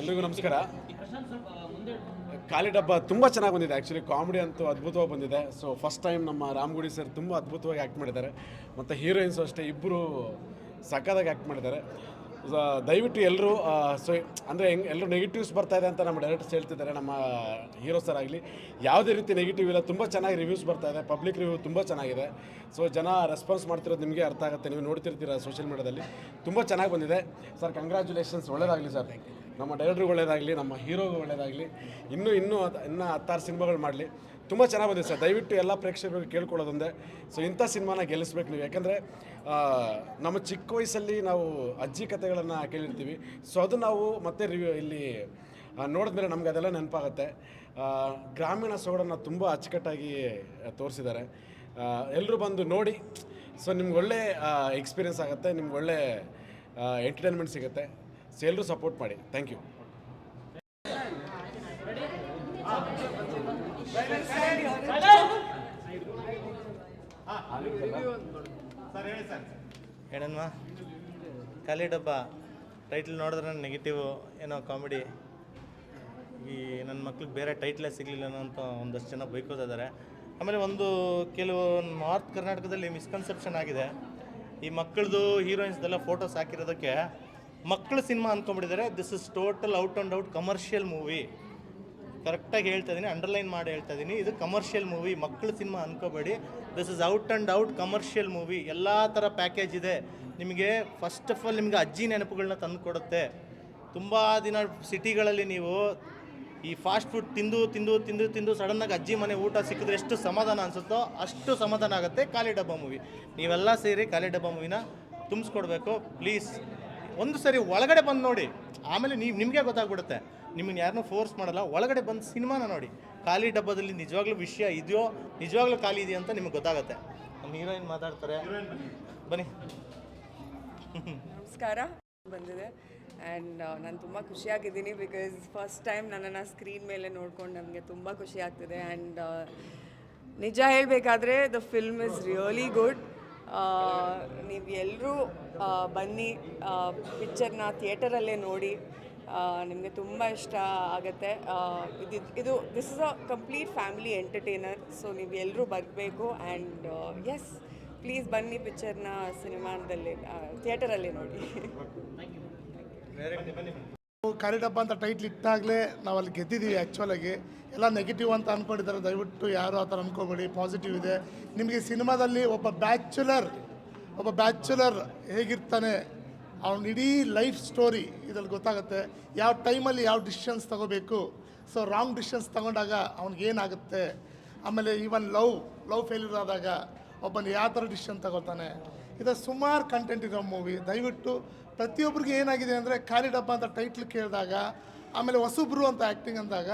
ಎಲ್ರಿಗೂ ನಮಸ್ಕಾರ. ಖಾಲಿ ಡಬ್ಬ ತುಂಬ ಚೆನ್ನಾಗಿ ಬಂದಿದೆ. ಆ್ಯಕ್ಚುಲಿ ಕಾಮಿಡಿ ಅಂತೂ ಅದ್ಭುತವಾಗಿ ಬಂದಿದೆ. ಸೊ ಫಸ್ಟ್ ಟೈಮ್ ನಮ್ಮ ರಾಮ್ಗುಡಿ ಸರ್ ತುಂಬ ಅದ್ಭುತವಾಗಿ ಆ್ಯಕ್ಟ್ ಮಾಡಿದ್ದಾರೆ. ಮತ್ತು ಹೀರೋಯಿನ್ಸು ಅಷ್ಟೇ ಇಬ್ಬರು ಸಕ್ಕದಾಗಿ ಆ್ಯಕ್ಟ್ ಮಾಡಿದ್ದಾರೆ. ದಯವಿಟ್ಟು ಎಲ್ಲರೂ ಸೊ, ಅಂದರೆ ಹೆಂಗೆ ಎಲ್ಲರೂ ನೆಗೆಟಿವ್ಸ್ ಬರ್ತಾ ಇದೆ ಅಂತ ನಮ್ಮ ಡೈರೆಕ್ಟರ್ಸ್ ಹೇಳ್ತಿದ್ದಾರೆ, ನಮ್ಮ ಹೀರೋ ಸರ್ ಆಗಲಿ. ಯಾವುದೇ ರೀತಿ ನೆಗೆಟಿವ್ ಇಲ್ಲ, ತುಂಬ ಚೆನ್ನಾಗಿ ರಿವ್ಯೂಸ್ ಬರ್ತಾ ಇದೆ ಪಬ್ಲಿಕ್ ರಿವ್ಯೂ ತುಂಬ ಚೆನ್ನಾಗಿದೆ. ಸೊ ಜನ ರೆಸ್ಪಾನ್ಸ್ ಮಾಡ್ತಿರೋದು ನಿಮಗೆ ಅರ್ಥ ಆಗುತ್ತೆ, ನೀವು ನೋಡ್ತಿರ್ತೀರ ಸೋಷಿಯಲ್ ಮೀಡಿಯಾದಲ್ಲಿ ತುಂಬ ಚೆನ್ನಾಗಿ ಬಂದಿದೆ. ಸರ್ ಕಂಗ್ರ್ಯಾಚುಲೇಷನ್ಸ್ ಒಳ್ಳೇದಾಗಲಿ ಸರ್ ನಮ್ಮ ಡೈರೆಕ್ಟ್ರಿಗೆ ಒಳ್ಳೇದಾಗಲಿ, ನಮ್ಮ ಹೀರೋಗೂ ಒಳ್ಳೇದಾಗಲಿ. ಇನ್ನೂ ಇನ್ನೂ ಇನ್ನೂ ಹತ್ತಾರು ಸಿನಿಮಾಗಳು ಮಾಡಲಿ. ತುಂಬ ಚೆನ್ನಾಗಿ ಬಂದಿದೆ ಸರ್. ದಯವಿಟ್ಟು ಎಲ್ಲ ಪ್ರೇಕ್ಷಕರಿಗೆ ಕೇಳ್ಕೊಳ್ಳೋದೊಂದೇ. ಸೊ ಇಂಥ ಸಿನಿಮಾನ ಗೆಲ್ಲಿಸ್ಬೇಕು ನೀವು. ಯಾಕಂದರೆ ನಮ್ಮ ಚಿಕ್ಕ ವಯಸ್ಸಲ್ಲಿ ನಾವು ಅಜ್ಜಿ ಕಥೆಗಳನ್ನು ಕೇಳಿರ್ತೀವಿ. ಸೊ ಅದು ನಾವು ಮತ್ತೆ ರಿವ್ಯೂ ಇಲ್ಲಿ ನೋಡಿದ ನೋಡಿದ್ಮೇಲೆ ನಮ್ಗೆ ಅದೆಲ್ಲ ನೆನಪಾಗುತ್ತೆ. ಗ್ರಾಮೀಣ ಸೊಗಡನ್ನು ತುಂಬ ಅಚ್ಚುಕಟ್ಟಾಗಿ ತೋರಿಸಿದ್ದಾರೆ. ಎಲ್ಲರೂ ಬಂದು ನೋಡಿ. ಸೊ ನಿಮ್ಗೆ ಒಳ್ಳೆ ಎಕ್ಸ್ಪೀರಿಯನ್ಸ್ ಆಗುತ್ತೆ. ನಿಮ್ಗೆ ಒಳ್ಳೆ ಎಂಟರ್ಟೈನ್ಮೆಂಟ್ ಸಿಗುತ್ತೆ. ಸೊ ಎಲ್ಲರೂ ಸಪೋರ್ಟ್ ಮಾಡಿ. ಥ್ಯಾಂಕ್ ಯು ಹೇಳನ್ಮ ಖಾಲಿ ಡಬ್ಬ. ಟೈಟ್ಲ್ ನೋಡಿದ್ರೆ ನೆಗೆಟಿವ್ ಏನೋ ಕಾಮಿಡಿ ಈ ನನ್ನ ಮಕ್ಳಿಗೆ ಬೇರೆ ಟೈಟ್ಲೇ ಸಿಗಲಿಲ್ಲ ಅಂತ ಒಂದಷ್ಟು ಜನ ಬೈಕೋತಿದ್ದಾರೆ ಆಮೇಲೆ ಒಂದು ಕೆಲವು ನಾರ್ತ್ ಕರ್ನಾಟಕದಲ್ಲಿ ಮಿಸ್ಕನ್ಸೆಪ್ಷನ್ ಆಗಿದೆ. ಈ ಮಕ್ಕಳದು ಹೀರೋಯಿನ್ಸ್ದೆಲ್ಲ ಫೋಟೋಸ್ ಹಾಕಿರೋದಕ್ಕೆ ಮಕ್ಕಳು cinema ಅಂದ್ಕೊಂಡ್ಬಿಟ್ಟಿದ್ದಾರೆ this is total out and out commercial movie ಕರೆಕ್ಟಾಗಿ ಹೇಳ್ತಾ ಇದ್ದೀನಿ ಅಂಡರ್ಲೈನ್ ಮಾಡಿ ಹೇಳ್ತಾ ಇದ್ದೀನಿ ಇದು ಕಮರ್ಷಿಯಲ್ ಮೂವಿ ಮಕ್ಕಳ cinema ಅನ್ಕೋಬೇಡಿ. This is out and out commercial movie ಎಲ್ಲ ಥರ ಪ್ಯಾಕೇಜ್ ಇದೆ. ನಿಮಗೆ ಫಸ್ಟ್ ಆಫ್ ಆಲ್ ನಿಮಗೆ ಅಜ್ಜಿ ನೆನಪುಗಳನ್ನ ತಂದು ಕೊಡುತ್ತೆ. ತುಂಬ ದಿನ ಸಿಟಿಗಳಲ್ಲಿ ನೀವು ಈ ಫಾಸ್ಟ್ ಫುಡ್ ತಿಂದು ತಿಂದು ತಿಂದು ತಿಂದು ಸಡನ್ನಾಗಿ ಅಜ್ಜಿ ಮನೆ ಊಟ ಸಿಕ್ಕಿದ್ರೆ ಎಷ್ಟು ಸಮಾಧಾನ ಅನಿಸುತ್ತೋ ಅಷ್ಟು ಸಮಾಧಾನ ಆಗುತ್ತೆ ಖಾಲಿ ಡಬ್ಬ ಮೂವಿ ನೀವೆಲ್ಲ ಸೇರಿ ಖಾಲಿ ಡಬ್ಬ ಮೂವಿನ ತುಂಬಿಸ್ಕೊಡ್ಬೇಕು. ಪ್ಲೀಸ್ ಒಂದು ಸರಿ ಒಳಗಡೆ ಬಂದು ನೋಡಿ. ಆಮೇಲೆ ನೀವು, ನಿಮಗೆ ಗೊತ್ತಾಗ್ಬಿಡುತ್ತೆ. ನಿಮ್ಮನ್ನ ಯಾರನ್ನೂ ಫೋರ್ಸ್ ಮಾಡಲ್ಲ. ಒಳಗಡೆ ಬಂದು ಸಿನಿಮಾನ ನೋಡಿ. ಖಾಲಿ ಡಬ್ಬದಲ್ಲಿ ನಿಜವಾಗ್ಲೂ ವಿಷಯ ಇದೆಯೋ, ನಿಜವಾಗ್ಲೂ ಖಾಲಿ ಇದೆಯೋ ಅಂತ ನಿಮಗೆ ಗೊತ್ತಾಗುತ್ತೆ. ನಮ್ಮ ಹೀರೋಯಿನ್ ಮಾತಾಡ್ತಾರೆ. ಬನ್ನಿ. ನಮಸ್ಕಾರ. ಬಂದಿದೆ. ಆ್ಯಂಡ್ ನಾನು ತುಂಬ ಖುಷಿಯಾಗಿದ್ದೀನಿ ಬಿಕಾಸ್ ಫಸ್ಟ್ ಟೈಮ್ ನನ್ನನ್ನು ಸ್ಕ್ರೀನ್ ಮೇಲೆ ನೋಡ್ಕೊಂಡು ನನಗೆ ತುಂಬ ಖುಷಿ ಆಗ್ತಿದೆ. ಆ್ಯಂಡ್ ನಿಜ ಹೇಳಬೇಕಾದ್ರೆ the film is really good ನೀವು ಎಲ್ಲರೂ ಬನ್ನಿ ಪಿಕ್ಚರ್ನ ಥಿಯೇಟರಲ್ಲೇ ನೋಡಿ. ನಿಮಗೆ ತುಂಬ ಇಷ್ಟ ಆಗುತ್ತೆ. ಇದು ಇದು this is a complete family entertainer so ನೀವು ಎಲ್ಲರೂ ಬರಬೇಕು ಆ್ಯಂಡ್ ಎಸ್ ಪ್ಲೀಸ್ ಬನ್ನಿ ಪಿಕ್ಚರ್ನ ಸಿನಿಮಾದಲ್ಲಿ ಥಿಯೇಟರಲ್ಲಿ ನೋಡಿ. ಖಾಲಿ ಡಬ್ಬ ಅಂತ ಟೈಟ್ಲ್ ಇಟ್ಟಾಗಲೇ ನಾವು ಅಲ್ಲಿ ಗೆದ್ದಿದ್ದೀವಿ ಆ್ಯಕ್ಚುಲಾಗಿ ಎಲ್ಲ ನೆಗೆಟಿವ್ ಅಂತ ಅಂದ್ಕೊಂಡಿದ್ದಾರೆ ದಯವಿಟ್ಟು ಯಾರು ಆ ಥರ ಅಂದ್ಕೋಬೇಡಿ ಪಾಸಿಟಿವ್ ಇದೆ. ನಿಮಗೆ ಸಿನಿಮಾದಲ್ಲಿ ಒಬ್ಬ ಬ್ಯಾಚುಲರ್ ಒಬ್ಬ ಬ್ಯಾಚುಲರ್ ಹೇಗಿರ್ತಾನೆ? ಅವನ ಇಡೀ ಲೈಫ್ ಸ್ಟೋರಿ ಇದ್ರಲ್ಲಿ ಗೊತ್ತಾಗುತ್ತೆ. ಯಾವ ಟೈಮಲ್ಲಿ ಯಾವ ಡಿಸಿಷನ್ಸ್ ತಗೋಬೇಕು. ಸೊ ರಾಂಗ್ ಡಿಸಿಷನ್ಸ್ ತಗೊಂಡಾಗ ಅವ್ನಿಗೇನಾಗುತ್ತೆ ಆಮೇಲೆ ಈವನ್ ಲವ್ ಲವ್ ಫೇಲ್ಯೂರ್ ಆದಾಗ ಒಬ್ಬನು ಯಾವ ಥರ ಡಿಸಿಷನ್ ತಗೋತಾನೆ ಇದು ಸುಮಾರು ಕಂಟೆಂಟ್ ಇರೋ ಮೂವಿ ದಯವಿಟ್ಟು ಪ್ರತಿಯೊಬ್ಬರಿಗೆ ಏನಾಗಿದೆ ಅಂದರೆ, ಖಾಲಿ ಡಬ್ಬ ಅಂತ ಟೈಟ್ಲ್ ಕೇಳಿದಾಗ, ಆಮೇಲೆ ಹೊಸಬ್ರು ಅಂತ ಆ್ಯಕ್ಟಿಂಗ್ ಅಂದಾಗ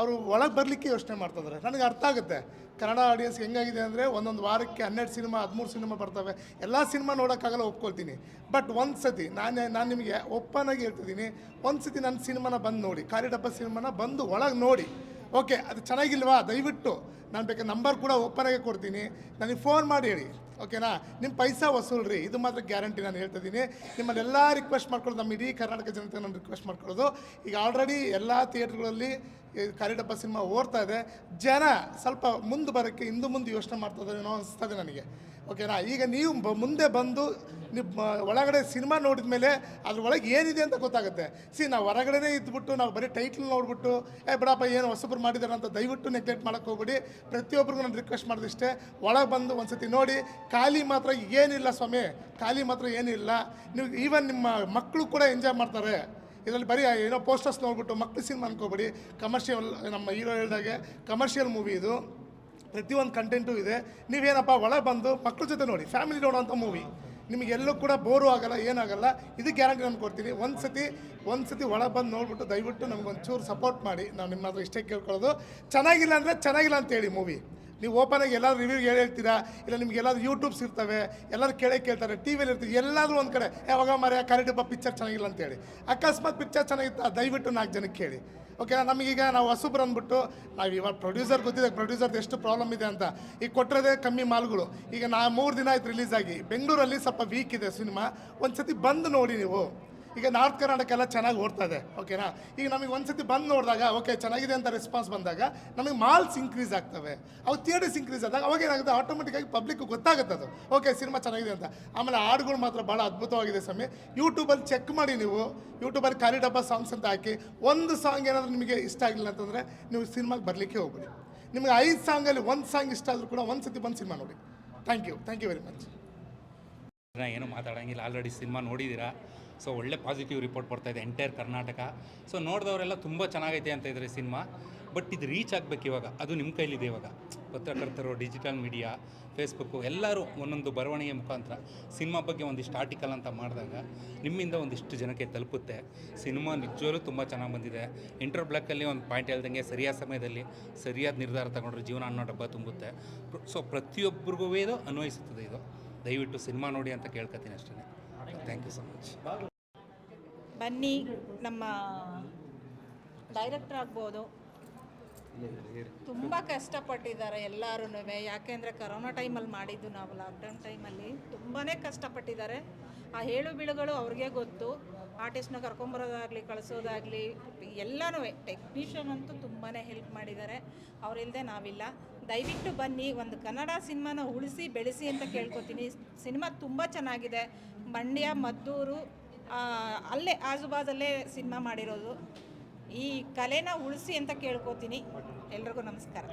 ಅವರು ಒಳಗೆ ಬರಲಿಕ್ಕೆ ಯೋಚನೆ ಮಾಡ್ತಿದ್ದಾರೆ ನನಗೆ ಅರ್ಥ ಆಗುತ್ತೆ. ಕನ್ನಡ ಆಡಿಯನ್ಸ್ ಹೆಂಗಾಗಿದೆ ಅಂದರೆ ಒಂದೊಂದು ವಾರಕ್ಕೆ ಹನ್ನೆರಡು ಸಿನಿಮಾ, ಹದಿಮೂರು ಸಿನಿಮಾ ಬರ್ತವೆ. ಎಲ್ಲ ಸಿನಿಮಾ ನೋಡೋಕ್ಕಾಗಲ್ಲ ಒಪ್ಕೊಳ್ತೀನಿ. ಬಟ್ ಒಂದು ಸತಿ ನಾನು ನಾನು ನಿಮಗೆ ಆಗಿ ಹೇಳ್ತಿದ್ದೀನಿ. ಒಂದು ಸತಿ ನನ್ನ ಸಿನಿಮಾನ ಬಂದು ನೋಡಿ. ಕಾರಿಡಬ್ಬ ಡಬ್ಬ ಸಿನಿಮಾನ ಬಂದು ಒಳಗೆ ನೋಡಿ. ಓಕೆ, ಅದು ಚೆನ್ನಾಗಿಲ್ವಾ? ದಯವಿಟ್ಟು. ನಾನು ಬೇಕಾದ್ರೆ ನಂಬರ್ ಕೂಡ ಓಪನ್ ಆಗಿ ಕೊಡ್ತೀನಿ. ನನಗೆ ಫೋನ್ ಮಾಡಿ ಹೇಳಿ. ಓಕೆನಾ? ನಿಮ್ಮ ಪೈಸಾ ವಸೂಲ್ರಿ. ಇದು ಮಾತ್ರ ಗ್ಯಾರಂಟಿ ನಾನು ಹೇಳ್ತಿದ್ದೀನಿ ನಿಮ್ಮನ್ನೆಲ್ಲ ರಿಕ್ವೆಸ್ಟ್ ಮಾಡ್ಕೊಳ್ಳೋದು, ನಮ್ಮ ಇಡೀ ಕರ್ನಾಟಕ ಜನತೆ ನಾನು ರಿಕ್ವೆಸ್ಟ್ ಮಾಡ್ಕೊಳ್ಳೋದು. ಈಗ ಆಲ್ರೆಡಿ ಎಲ್ಲ ಥಿಯೇಟ್ರ್ಗಳಲ್ಲಿ ಕಾರಿಡಬ್ಬ ಸಿನಿಮಾ ಓಡ್ತಾ ಇದೆ. ಜನ ಸ್ವಲ್ಪ ಮುಂದೆ ಬರೋಕ್ಕೆ, ಹಿಂದೆ ಮುಂದೆ ಯೋಚನೆ ಮಾಡ್ತಾ ಇದ್ದಾರೆ ಅನ್ನಿಸ್ತದೆ ನನಗೆ. ಓಕೆನಾ? ಈಗ ನೀವು ಮುಂದೆ ಬಂದು ನೀವು ಒಳಗಡೆ ಸಿನಿಮಾ ನೋಡಿದ ಮೇಲೆ ಅದ್ರ ಒಳಗೆ ಏನಿದೆ ಅಂತ ಗೊತ್ತಾಗುತ್ತೆ. ಸಿ, ನಾವು ಹೊರಗಡೆನೇ ಇದ್ಬಿಟ್ಟು, ನಾವು ಬರೀ ಟೈಟ್ಲ್ ನೋಡಿಬಿಟ್ಟು, ಏ, ಬಿಡಪ್ಪ, ಏನು ಹೊಸಬ್ರು ಮಾಡಿದಾರೆ ಅಂತ ದಯವಿಟ್ಟು ನೆಗ್ಲೆಕ್ಟ್ ಮಾಡೋಕ್ಕೆ ಹೋಗ್ಬಿಡಿ. ಪ್ರತಿಯೊಬ್ಬರಿಗೂ ನಾನು ರಿಕ್ವೆಸ್ಟ್ ಮಾಡಿದಿಷ್ಟೇ. ಒಳಗೆ ಬಂದು ಒಂದ್ಸತಿ ನೋಡಿ, ಖಾಲಿ ಮಾತ್ರ ಏನಿಲ್ಲ ಸ್ವಾಮಿ, ಖಾಲಿ ಮಾತ್ರ ಏನಿಲ್ಲ. ನೀವು ಈವನ್ ನಿಮ್ಮ ಮಕ್ಕಳು ಕೂಡ ಎಂಜಾಯ್ ಮಾಡ್ತಾರೆ. ಇದರಲ್ಲಿ ಬರೀ ಏನೋ ಪೋಸ್ಟರ್ಸ್ ನೋಡ್ಬಿಟ್ಟು ಮಕ್ಕಳು ಸಿನಿಮಾ ಅನ್ಕೋಬೇಡಿ. ಕಮರ್ಷಿಯಲ್ ನಮ್ಮ ಹೀರೋ ಹೇಳಿದಾಗೆ ಕಮರ್ಷಿಯಲ್ ಮೂವಿ ಇದು. ಪ್ರತಿಯೊಂದು ಕಂಟೆಂಟು ಇದೆ. ನೀವೇನಪ್ಪ, ಒಳಗೆ ಬಂದು ಮಕ್ಕಳ ಜೊತೆ ನೋಡಿ ಫ್ಯಾಮಿಲಿ ನೋಡೋಂಥ ಮೂವಿ ನಿಮಗೆಲ್ಲೂ ಕೂಡ ಬೋರು ಆಗಲ್ಲ, ಏನಾಗಲ್ಲ, ಇದು ಗ್ಯಾರಂಟಿ ನಾನು ಕೊಡ್ತೀನಿ. ಒಂದು ಸತಿ ಒಂದು ಸತಿ ಒಳ ಬಂದು ನೋಡ್ಬಿಟ್ಟು ದಯವಿಟ್ಟು ನಮ್ಗೆ ಒಂಚೂರು ಸಪೋರ್ಟ್ ಮಾಡಿ. ನಾವು ನಿಮ್ಮ ಹತ್ರ ಇಷ್ಟೇ ಕೇಳ್ಕೊಳ್ಳೋದು. ಚೆನ್ನಾಗಿಲ್ಲ ಅಂದರೆ ಚೆನ್ನಾಗಿಲ್ಲ ಅಂತ ಹೇಳಿ ಮೂವಿ ನೀವು ಓಪನ್ ಆಗಿ ಎಲ್ಲಾದ್ರೂ ರಿವ್ಯೂ ಹೇಳಿ ಹೇಳ್ತೀರಾ? ಇಲ್ಲ ನಿಮ್ಗೆ ಎಲ್ಲಾದ್ರೂ ಯೂಟ್ಯೂಬ್ಸ್ ಇರ್ತವೆ ಎಲ್ಲರೂ ಕೇಳೇ ಕೇಳ್ತಾರೆ ಟಿ ವಿಲಿ ಇರ್ತೀವಿ, ಎಲ್ಲಾದರೂ ಒಂದು ಕಡೆ ಯಾವಾಗ ಮರೆಯ ಕರೆಕ್ಟ್ ಪಿಕ್ಚರ್ ಚೆನ್ನಾಗಿಲ್ಲ ಅಂತೇಳಿ ಅಕಸ್ಮಾತ್ ಪಿಕ್ಚರ್ ಚೆನ್ನಾಗಿತ್ತು? ದಯವಿಟ್ಟು ನಾಲ್ಕು ಜನಕ್ಕೆ ಕೇಳಿ. ಓಕೆ ನಮಗೀಗ ನಾವು ಹೊಸಬ್ರು ಅಂದ್ಬಿಟ್ಟು, ನಾವು ಇವಾಗ ಪ್ರೊಡ್ಯೂಸರ್ ಗೊತ್ತಿದೆ ಪ್ರೊಡ್ಯೂಸರ್ದು ಎಷ್ಟು ಪ್ರಾಬ್ಲಮ್ ಇದೆ ಅಂತ. ಈಗ ಕೊಟ್ಟಿರೋದೇ ಕಮ್ಮಿ ಮಾಲ್ಗಳು. ಈಗ ನಾ ಮೂರು ದಿನ ಆಯ್ತು ರಿಲೀಸ್ ಆಗಿ. ಬೆಂಗಳೂರಲ್ಲಿ ಸ್ವಲ್ಪ ವೀಕ್ ಇದೆ ಸಿನಿಮಾ. ಒಂದು ಸತಿ ಬಂದು ನೋಡಿ ನೀವು. ಈಗ ನಾರ್ತ್ ಕರ್ನಾಟಕ ಎಲ್ಲ ಚೆನ್ನಾಗಿ ಓಡ್ತಾ ಇದೆ ಓಕೆನಾ ಈಗ ನಮಗೆ ಒಂದ್ಸತಿ ಬಂದು ನೋಡಿದಾಗ ಓಕೆ ಚೆನ್ನಾಗಿದೆ ಅಂತ ರೆಸ್ಪಾನ್ಸ್ ಬಂದಾಗ, ನಮಗೆ ಮಾಲ್ಸ್ ಇನ್ಕ್ರೀಸ್ ಆಗ್ತವೆ. ಅವು ಥಿಯೇಟರ್ಸ್ ಇನ್ಕ್ರೀಸ್ ಆದಾಗ ಅವಾಗ ಏನಾಗುತ್ತೆ? ಆಟೋಮೆಟಿಕ್ಕಾಗಿ ಪಬ್ಲಿಕ್ ಗೊತ್ತಾಗುತ್ತೆ ಅದು. ಓಕೆ ಸಿನಿಮಾ ಚೆನ್ನಾಗಿದೆ ಅಂತ. ಆಮೇಲೆ ಹಾಡುಗಳು ಮಾತ್ರ ಭಾಳ ಅದ್ಭುತವಾಗಿದೆ ಸ್ವಾಮಿ. ಯೂಟ್ಯೂಬಲ್ಲಿ ಚೆಕ್ ಮಾಡಿ ನೀವು. ಯೂಟ್ಯೂಬಲ್ಲಿ ಖಾಲಿ ಡಬ್ಬ ಸಾಂಗ್ಸ್ ಅಂತ ಹಾಕಿ, ಒಂದು ಸಾಂಗ್ ಏನಾದರೂ ನಿಮಗೆ ಇಷ್ಟ ಆಗಲಿಲ್ಲ ಅಂತಂದರೆ ನೀವು ಸಿನಿಮಾಗೆ ಬರಲಿಕ್ಕೆ ಹೋಗ್ಬಿಡಿ. ನಿಮಗೆ ಐದು ಸಾಂಗಲ್ಲಿ ಒಂದು ಸಾಂಗ್ ಇಷ್ಟ ಆದರೂ ಕೂಡ ಒಂದು ಸತಿ ಬಂದು ಸಿನಿಮಾ ನೋಡಿ. Thank you thank you very much ಏನು ಮಾತಾಡೋಂಗಿಲ್ಲ. ಆಲ್ರೆಡಿ ಸಿನಿಮಾ ನೋಡಿದ್ದೀರಾ ಸೊ ಒಳ್ಳೆ ಪಾಸಿಟಿವ್ ರಿಪೋರ್ಟ್ ಬರ್ತಾ ಇದೆ ಎಂಟೈರ್ ಕರ್ನಾಟಕ ಸೊ ನೋಡಿದವರೆಲ್ಲ ತುಂಬ ಚೆನ್ನಾಗೈತೆ ಅಂತ ಇದ್ದಾರೆ ಸಿನಿಮಾ ಬಟ್ ಇದು ರೀಚ್ ಆಗಬೇಕು ಇವಾಗ. ಅದು ನಿಮ್ಮ ಕೈಲಿದೆ ಇವಾಗ. ಪತ್ರಕರ್ತರು ಡಿಜಿಟಲ್ ಮೀಡಿಯಾ ಫೇಸ್ಬುಕ್ಕು ಎಲ್ಲರೂ ಒಂದೊಂದು ಬರವಣಿಗೆ ಮುಖಾಂತರ ಸಿನಿಮಾ ಬಗ್ಗೆ ಒಂದಿಷ್ಟು ಆರ್ಟಿಕಲ್ ಅಂತ ಮಾಡಿದಾಗ ನಿಮ್ಮಿಂದ ಒಂದಿಷ್ಟು ಜನಕ್ಕೆ ತಲುಪುತ್ತೆ. ಸಿನಿಮಾ ನಿಜವಾಗ್ಲೂ ತುಂಬ ಚೆನ್ನಾಗಿ ಬಂದಿದೆ. ಇಂಟರ್ ಬ್ಲಾಕಲ್ಲಿ ಒಂದು ಪಾಯಿಂಟ್ ಹೇಳ್ದಂಗೆ ಸರಿಯಾದ ಸಮಯದಲ್ಲಿ ಸರಿಯಾದ ನಿರ್ಧಾರ ತಗೊಂಡ್ರೆ ಜೀವನ ಅನ್ನೋ ಡಬ್ಬ ತುಂಬುತ್ತೆ. ಸೊ ಪ್ರತಿಯೊಬ್ಬರಿಗೂ ಇದು ಅನ್ವಯಿಸುತ್ತದೆ ಇದು. ದಯವಿಟ್ಟು ಸಿನಿಮಾ ನೋಡಿ ಅಂತ ಕೇಳ್ಕೊತೀನಿ ಅಷ್ಟೇ ಥ್ಯಾಂಕ್ ಯು ಸೊ ಮಚ್ ಬನ್ನಿ, ನಮ್ಮ ಡೈರೆಕ್ಟರ್ ಆಗ್ಬೋದು. ತುಂಬ ಕಷ್ಟಪಟ್ಟಿದ್ದಾರೆ ಎಲ್ಲರೂ ಯಾಕೆಂದರೆ ಕರೋನಾ ಟೈಮಲ್ಲಿ ಮಾಡಿದ್ದು ನಾವು ಲಾಕ್ಡೌನ್ ಟೈಮಲ್ಲಿ ತುಂಬಾ ಕಷ್ಟಪಟ್ಟಿದ್ದಾರೆ. ಆ ಹೇಳು ಬೀಳುಗಳು ಅವ್ರಿಗೆ ಗೊತ್ತು. ಆರ್ಟಿಸ್ಟ್ನ ಕರ್ಕೊಂಬರೋದಾಗಲಿ, ಕಳಿಸೋದಾಗಲಿ, ಎಲ್ಲನೂ ಟೆಕ್ನಿಷಿಯನ್ ಅಂತೂ ತುಂಬಾ ಹೆಲ್ಪ್ ಮಾಡಿದ್ದಾರೆ. ಅವರಿಲ್ಲದೆ ನಾವಿಲ್ಲ. ದಯವಿಟ್ಟು ಬನ್ನಿ, ಒಂದು ಕನ್ನಡ ಸಿನಿಮಾನ ಉಳಿಸಿ, ಬೆಳೆಸಿ ಅಂತ ಕೇಳ್ಕೊತೀನಿ. ಸಿನಿಮಾ ತುಂಬ ಚೆನ್ನಾಗಿದೆ. ಮಂಡ್ಯ, ಮದ್ದೂರು ಅಲ್ಲೇ, ಆಜುಬಾಜಲ್ಲೇ ಸಿನಿಮಾ ಮಾಡಿರೋದು. ಈ ಕಲೆನ ಉಳಿಸಿ ಅಂತ ಕೇಳ್ಕೊತೀನಿ. ಎಲ್ರಿಗೂ ನಮಸ್ಕಾರ.